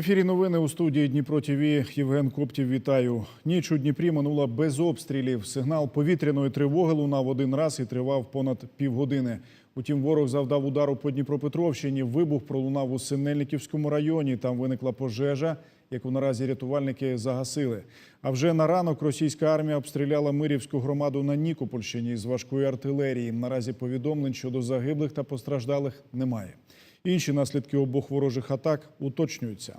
ефірі новини у студії Дніпро ТВ. Євген Коптів. Вітаю. Ніч у Дніпрі минула без обстрілів. Сигнал повітряної тривоги лунав один раз і тривав понад півгодини. Утім, ворог завдав удару по Дніпропетровщині. Вибух пролунав у Синельниківському районі. Там виникла пожежа, яку наразі рятувальники загасили. А вже на ранок російська армія обстріляла Мирівську громаду на Нікопольщині з важкої артилерії. Наразі повідомлень щодо загиблих та постраждалих немає. Інші наслідки обох ворожих атак уточнюються.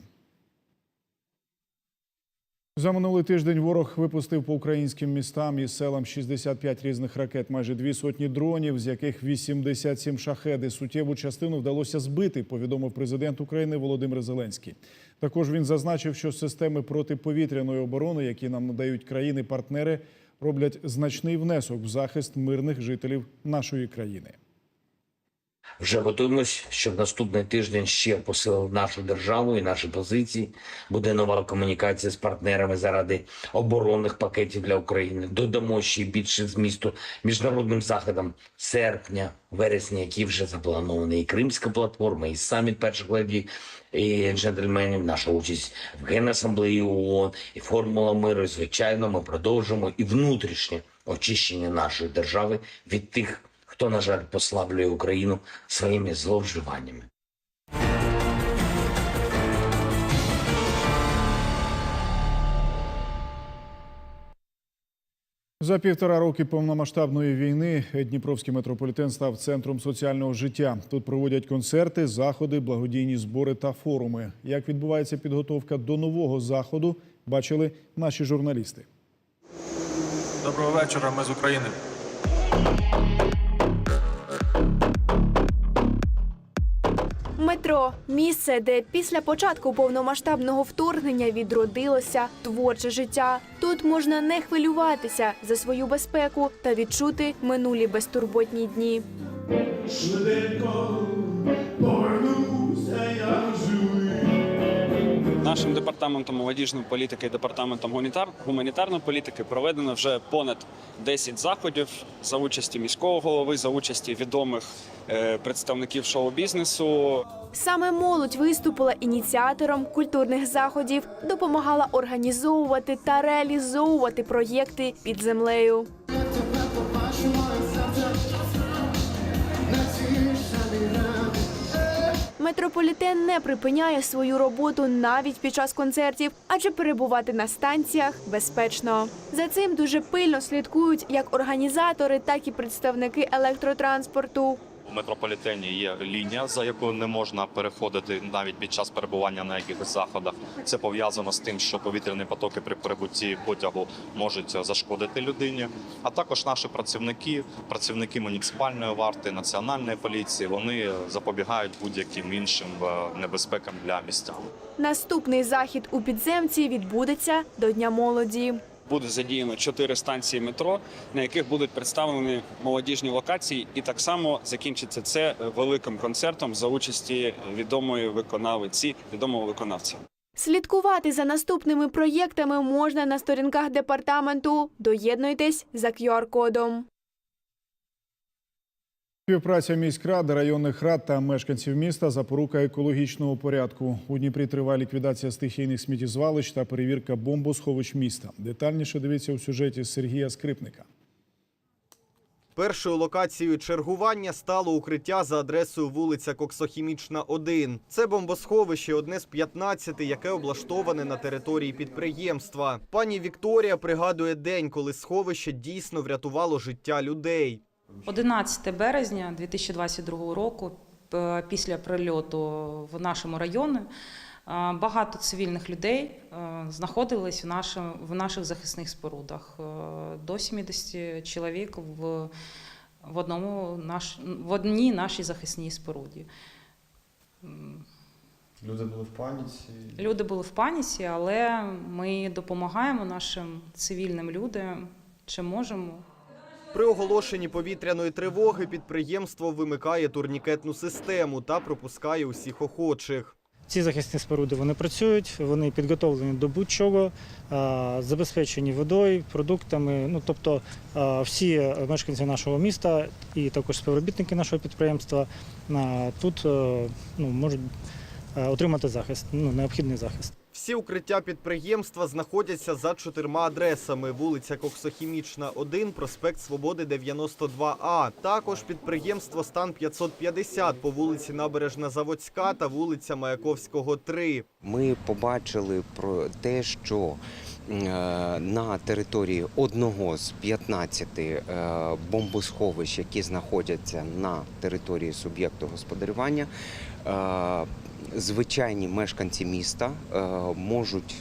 За минулий тиждень ворог випустив по українським містам і селам 65 різних ракет, майже дві сотні дронів, з яких 87 шахеди. Суттєву частину вдалося збити, повідомив президент України Володимир Зеленський. Також він зазначив, що системи протиповітряної оборони, які нам надають країни-партнери, роблять значний внесок в захист мирних жителів нашої країни. Вже готуємось, щоб наступний тиждень ще посилив нашу державу і наші позиції. Буде нова комунікація з партнерами заради оборонних пакетів для України. Додамо ще більше змісту міжнародним заходам серпня, вересня, які вже заплановані. І Кримська платформа, і саміт перших леді і джентльменів, наша участь в Генасамблеї ООН, і формула миру. Звичайно, ми продовжимо і внутрішнє очищення нашої держави від тих хто, на жаль, послаблює Україну своїми зловживаннями. За півтора роки повномасштабної війни Дніпровський метрополітен став центром соціального життя. Тут проводять концерти, заходи, благодійні збори та форуми. Як відбувається підготовка до нового заходу, бачили наші журналісти. Доброго вечора, ми з України. Метро місце, де після початку повномасштабного вторгнення відродилося творче життя. Тут можна не хвилюватися за свою безпеку та відчути минулі безтурботні дні. Швиденько повернуся я. Нашим департаментом молодіжної політики і департаментом гуманітар... гуманітарної політики проведено вже понад 10 заходів за участі міського голови, за участі відомих е, представників шоу-бізнесу. Саме молодь виступила ініціатором культурних заходів, допомагала організовувати та реалізовувати проєкти під землею. Метрополітен не припиняє свою роботу навіть під час концертів, адже перебувати на станціях безпечно. За цим дуже пильно слідкують як організатори, так і представники електротранспорту. Метрополітені є лінія, за яку не можна переходити навіть під час перебування на якихось заходах. Це пов'язано з тим, що повітряні потоки при прибутті потягу можуть зашкодити людині. А також наші працівники, працівники муніципальної варти, національної поліції, вони запобігають будь-яким іншим е, небезпекам для містян. Наступний захід у підземці відбудеться до Дня молоді. Буде задіяно чотири станції метро, на яких будуть представлені молодіжні локації, і так само закінчиться це великим концертом за участі відомої виконавиці, відомого виконавця. Слідкувати за наступними проєктами можна на сторінках департаменту. Доєднуйтесь за QR-кодом. Співпраця міськради, районних рад та мешканців міста запорука екологічного порядку. У Дніпрі триває ліквідація стихійних сміттєзвалищ та перевірка бомбосховищ міста. Детальніше дивіться у сюжеті Сергія Скрипника. Першою локацією чергування стало укриття за адресою вулиця Коксохімічна, 1. Це бомбосховище одне з 15, яке облаштоване на території підприємства. Пані Вікторія пригадує день, коли сховище дійсно врятувало життя людей. 11 березня 2022 року, після прильоту в нашому районі, е, багато цивільних людей е, знаходились в, нашому, в наших захисних спорудах. Е, До 70 чоловік в, в, одному наш, в одній нашій захисній споруді. Люди були в паніці. Люди були в паніці, але ми допомагаємо нашим цивільним людям, чи можемо. При оголошенні повітряної тривоги підприємство вимикає турнікетну систему та пропускає усіх охочих. Ці захисні споруди вони працюють, вони підготовлені до будь-чого, забезпечені водою, продуктами. Ну тобто всі мешканці нашого міста і також співробітники нашого підприємства тут ну, можуть отримати захист, ну, необхідний захист. Всі укриття підприємства знаходяться за чотирма адресами: вулиця Коксохімічна, 1, проспект Свободи 92А. Також підприємство Стан 550 по вулиці Набережна Заводська та вулиця Маяковського 3. Ми побачили про те, що е, на території одного з 15 е, бомбосховищ, які знаходяться на території суб'єкту господарювання, е, звичайні мешканці міста е, можуть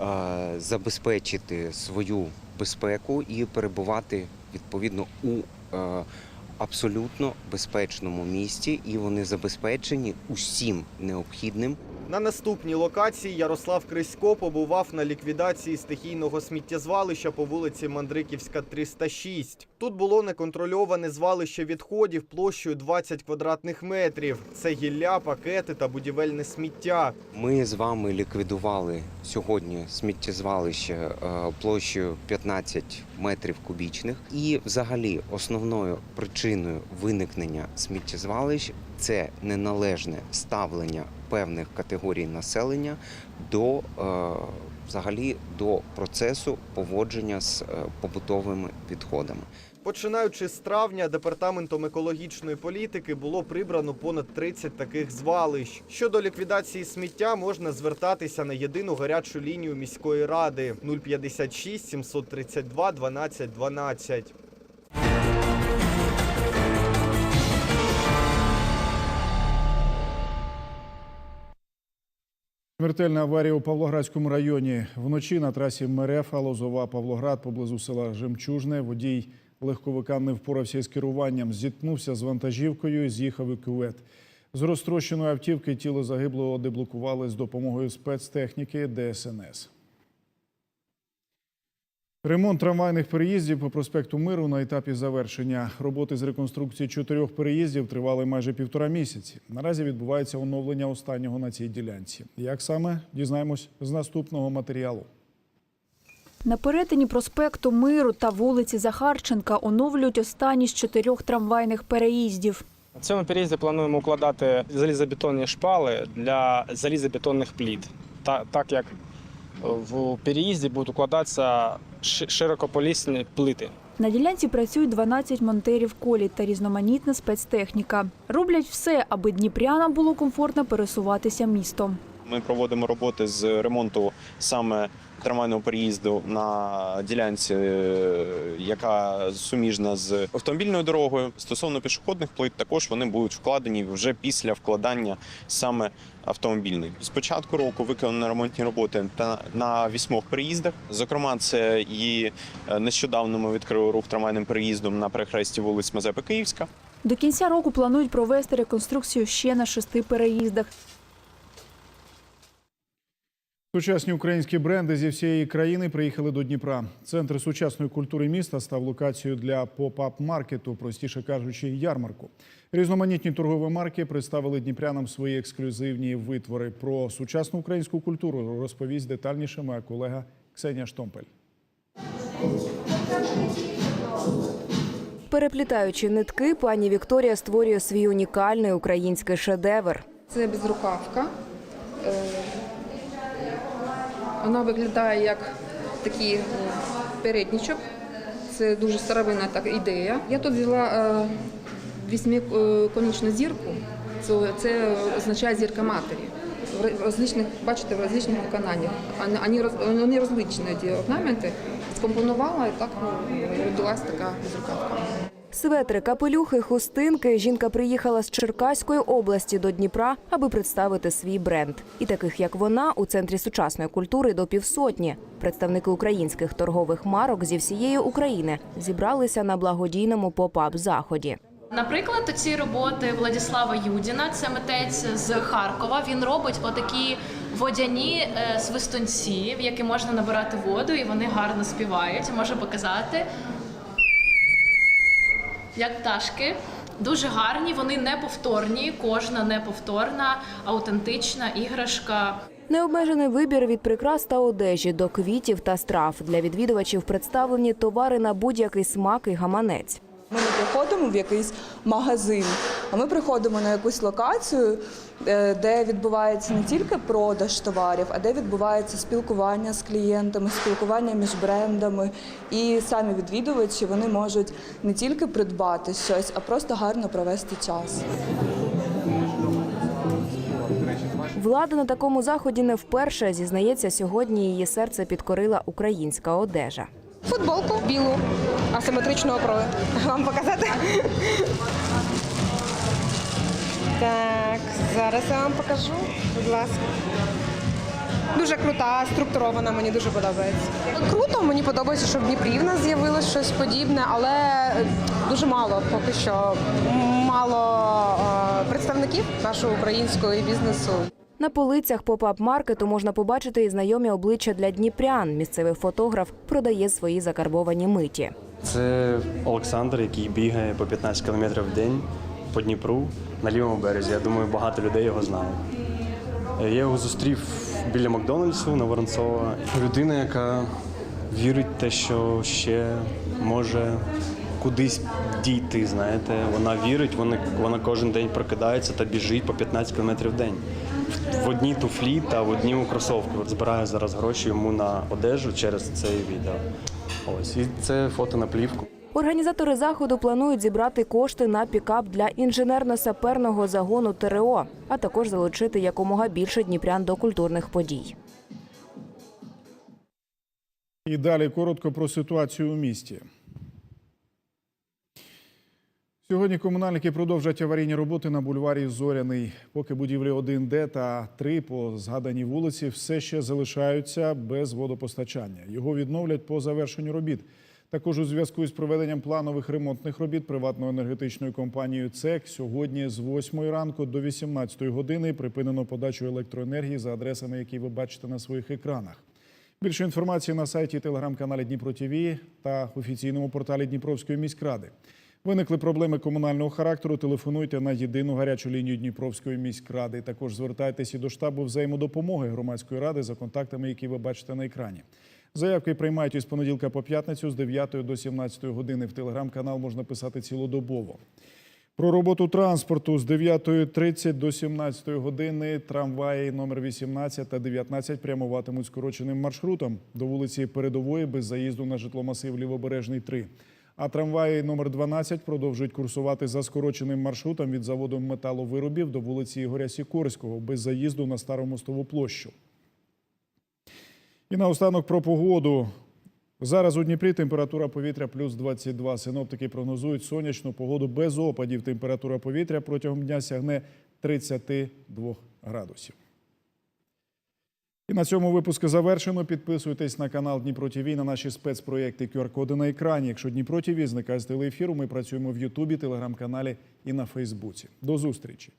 е, забезпечити свою безпеку і перебувати відповідно у е, абсолютно безпечному місті, і вони забезпечені усім необхідним На наступній локації Ярослав Крисько побував на ліквідації стихійного сміттєзвалища по вулиці Мандриківська, 306. Тут було неконтрольоване звалище відходів площею 20 квадратних метрів. Це гілля, пакети та будівельне сміття. Ми з вами ліквідували сьогодні сміттєзвалище е, площею 15 метрів кубічних. І, взагалі, основною причиною виникнення сміттєзвалищ це неналежне ставлення певних категорій населення до е, взагалі до процесу поводження з е, побутовими відходами. Починаючи з травня, департаментом екологічної політики було прибрано понад 30 таких звалищ. Щодо ліквідації сміття можна звертатися на єдину гарячу лінію міської ради 056 732 12 12. Смертельна аварія у Павлоградському районі. Вночі на трасі Мерефа, Лозова, Павлоград поблизу села Жемчужне водій легковика не впорався із керуванням, зіткнувся з вантажівкою і з'їхав у кювет. З розтрощеної автівки тіло загиблого деблокували з допомогою спецтехніки ДСНС. Ремонт трамвайних переїздів по проспекту Миру на етапі завершення. Роботи з реконструкції чотирьох переїздів тривали майже півтора місяці. Наразі відбувається оновлення останнього на цій ділянці. Як саме дізнаємось з наступного матеріалу. На перетині проспекту Миру та вулиці Захарченка оновлюють останні з чотирьох трамвайних переїздів. На цьому переїзді плануємо укладати залізобетонні шпали для залізобетонних плит. Та- Так як в переїзді будуть укладатися широкополісні плити. На ділянці працюють 12 монтерів колі та різноманітна спецтехніка. Роблять все, аби дніпрянам було комфортно пересуватися містом. Ми проводимо роботи з ремонту саме трамвайного переїзду на ділянці, е, яка суміжна з автомобільною дорогою. Стосовно пішохідних плит, також вони будуть вкладені вже після вкладання саме автомобільних. З початку року виконано ремонтні роботи та на вісьмох переїздах. Зокрема, це і е, нещодавно ми відкрили рух трамвайним переїздом на перехресті вулиць Мазепи Київська. До кінця року планують провести реконструкцію ще на шести переїздах. Сучасні українські бренди зі всієї країни приїхали до Дніпра. Центр сучасної культури міста став локацією для поп-ап-маркету, простіше кажучи, ярмарку. Різноманітні торгові марки представили дніпрянам свої ексклюзивні витвори. Про сучасну українську культуру розповість детальніше моя колега Ксенія Штомпель. Переплітаючи нитки, пані Вікторія створює свій унікальний український шедевр. Це безрукавка. Е, Вона виглядає як такий е, переднічок. Це дуже старовинна така ідея. Я тут взяла е, вісьмиконічну зірку. Це, означає зірка матері. В розличних, бачите, в розличних виконаннях. Вони, вони роз- розличні ці орнаменти. Скомпонувала і так ну, родилась така безрукавка. Светри, капелюхи, хустинки. Жінка приїхала з Черкаської області до Дніпра, аби представити свій бренд. І таких як вона у центрі сучасної культури до півсотні. Представники українських торгових марок зі всієї України зібралися на благодійному поп-ап заході. Наприклад, ці роботи Владислава Юдіна, це митець з Харкова. Він робить отакі водяні е, свистунці, в які можна набирати воду, і вони гарно співають. Можу показати. Як пташки. Дуже гарні, вони неповторні, кожна неповторна, аутентична іграшка. Необмежений вибір від прикрас та одежі до квітів та страв для відвідувачів представлені товари на будь-який смак і гаманець. Ми не приходимо в якийсь магазин, а ми приходимо на якусь локацію, де відбувається не тільки продаж товарів, а де відбувається спілкування з клієнтами, спілкування між брендами. І самі відвідувачі вони можуть не тільки придбати щось, а просто гарно провести час. Влада на такому заході не вперше зізнається, сьогодні її серце підкорила українська одежа. Футболку білу асиметричного крою. Вам показати? Так, зараз я вам покажу, будь ласка. Дуже крута, структурована, мені дуже подобається. Круто, мені подобається, що в Дніпрі в нас з'явилось щось подібне, але дуже мало поки що мало е, представників нашого українського бізнесу. На полицях поп-ап-маркету можна побачити і знайомі обличчя для дніпрян. Місцевий фотограф продає свої закарбовані миті. Це Олександр, який бігає по 15 кілометрів в день по Дніпру на лівому березі. Я думаю, багато людей його знають. Я його зустрів біля Макдональдсу на Воронцова. Людина, яка вірить в те, що ще може кудись дійти. Знаєте, вона вірить, вона, вона кожен день прокидається та біжить по 15 кілометрів в день. В одній туфлі та в одній кросовки. От збираю зараз гроші йому на одежу через це відео. Ось і це фото на плівку. Організатори заходу планують зібрати кошти на пікап для інженерно-саперного загону ТРО, а також залучити якомога більше дніпрян до культурних подій. І далі коротко про ситуацію у місті. Сьогодні комунальники продовжать аварійні роботи на бульварі Зоряний. Поки будівлі 1Д та 3 по згаданій вулиці все ще залишаються без водопостачання. Його відновлять по завершенню робіт. Також у зв'язку із проведенням планових ремонтних робіт приватною енергетичною компанією ЦЕК сьогодні з 8 ранку до 18 години припинено подачу електроенергії за адресами, які ви бачите на своїх екранах. Більше інформації на сайті телеграм-каналі Дніпро ТВ та офіційному порталі Дніпровської міськради. Виникли проблеми комунального характеру. Телефонуйте на єдину гарячу лінію Дніпровської міськради. Також звертайтеся до штабу взаємодопомоги громадської ради за контактами, які ви бачите на екрані. Заявки приймають із понеділка по п'ятницю з 9 до 17 години. В телеграм-канал можна писати цілодобово. Про роботу транспорту з 9.30 до 17 години трамваї номер 18 та 19 прямуватимуть скороченим маршрутом до вулиці Передової без заїзду на житломасив Лівобережний 3. А трамваї номер 12 продовжують курсувати за скороченим маршрутом від заводу металовиробів до вулиці Ігоря Сікорського без заїзду на Старомостову площу. І наостанок про погоду. Зараз у Дніпрі температура повітря плюс 22. Синоптики прогнозують сонячну погоду без опадів. Температура повітря протягом дня сягне 32 градусів. І на цьому випуску завершено. Підписуйтесь на канал Дніпро ТВ, на наші спецпроєкти QR-коди на екрані. Якщо Дніпро ТВ зникає з телеефіру, ми працюємо в Ютубі, телеграм-каналі і на Фейсбуці. До зустрічі!